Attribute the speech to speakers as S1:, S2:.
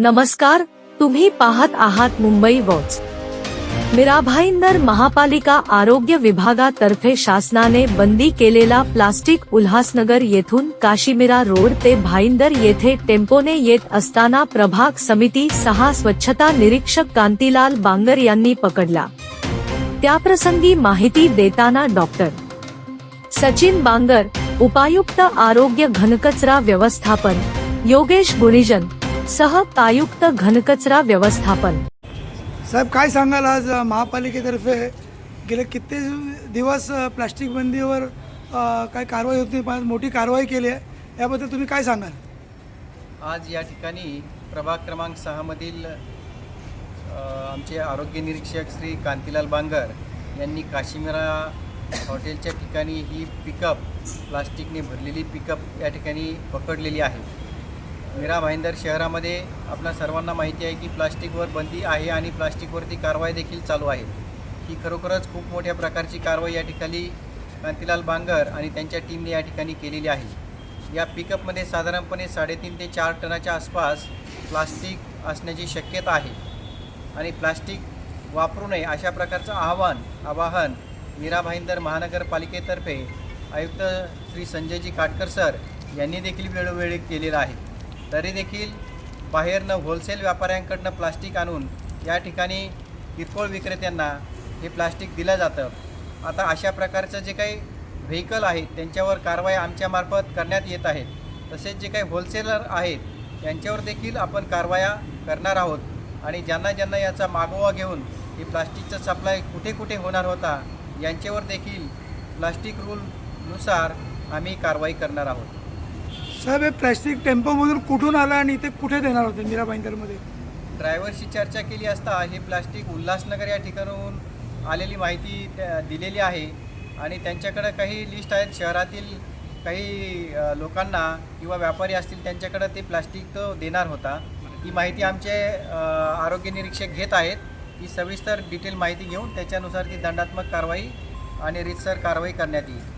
S1: नमस्कार तुम्ही पाहत आहात मुंबई वॉच. मिराभाईंदर महापालिका आरोग्य विभागातर्फे शासनाने बंदी केलेला प्लास्टिक उल्हासनगर येथून काशीमिरा रोड ते भाईंदर येथे टेम्पोने येत असताना प्रभाग समिती सहा स्वच्छता निरीक्षक कांतीलाल बांगर यांनी पकडला. त्याप्रसंगी माहिती देताना डॉक्टर सचिन बांगर उपायुक्त आरोग्य घनकचरा व्यवस्थापन योगेश गुणिजन सह आयुक्त घनकचरा व्यवस्थापन.
S2: साहेब काय सांगाल आज महापालिकेतर्फे गेले किती दिवस प्लास्टिक बंदीवर काय कारवाई होती पण मोठी कारवाई केली आहे याबद्दल तुम्ही काय सांगाल?
S3: आज या ठिकाणी प्रभाग क्रमांक सहामधील आमचे आरोग्य निरीक्षक श्री कांतीलाल बांगर यांनी काश्मीरा हॉटेलच्या ठिकाणी ही पिकअप प्लास्टिकने भरलेली पिकअप या ठिकाणी पकडलेली आहे. मीरा भाईंदर शहरामध्ये आपल्या सर्वांना माहिती आहे की प्लास्टिकवर बंदी आहे आणि प्लास्टिकवरती कारवाई देखील चालू आहे. ही खरोखरच खूप मोठ्या प्रकारची कारवाई या ठिकाणी कांतीलाल बांगर आणि त्यांच्या टीमने या ठिकाणी केलेली आहे. या पिकअपमध्ये साधारणपणे साडेतीन ते चार टनाच्या आसपास प्लास्टिक असण्याची शक्यता आहे. आणि प्लास्टिक वापरू नये अशा प्रकारचं आव्हान आवाहन मीरा भाईंदर महानगरपालिकेतर्फे आयुक्त श्री संजयजी काटकर सर यांनी देखील वेळोवेळी केलेलं आहे. तरी देखील बाहेरनं होलसेल व्यापाऱ्यांकडनं प्लास्टिक आणून या ठिकाणी किरकोळ विक्रेत्यांना हे प्लास्टिक दिलं जातं. आता अशा प्रकारचं जे काही व्हेकल आहेत त्यांच्यावर कारवाई आमच्यामार्फत करण्यात येत आहेत तसेच जे काही होलसेलर आहेत त्यांच्यावर देखील आपण कारवाया करणार आहोत. आणि ज्यांना ज्यांना याचा मागोवा घेऊन हे प्लास्टिकचा सप्लाय कुठे कुठे होणार होता यांच्यावर देखील प्लास्टिक रूलनुसार आम्ही कारवाई करणार आहोत.
S2: साहेब हे प्लॅस्टिक टेम्पोमधून कुठून आलं आणि ते कुठे देणार होते मीरा भाईंदरमध्ये?
S3: ड्रायव्हरशी चर्चा केली असता हे प्लास्टिक उल्हासनगर या ठिकाणाहून आलेली माहिती त्या- दिलेली आहे. आणि त्यांच्याकडं काही लिस्ट आहेत. शहरातील काही लोकांना किंवा व्यापारी असतील त्यांच्याकडं ते प्लास्टिक तो देणार होता. ही माहिती आमचे आरोग्य निरीक्षक घेत आहेत. ही सविस्तर डिटेल माहिती घेऊन त्याच्यानुसार ती दंडात्मक कारवाई आणि रितसर कारवाई करण्यात येईल.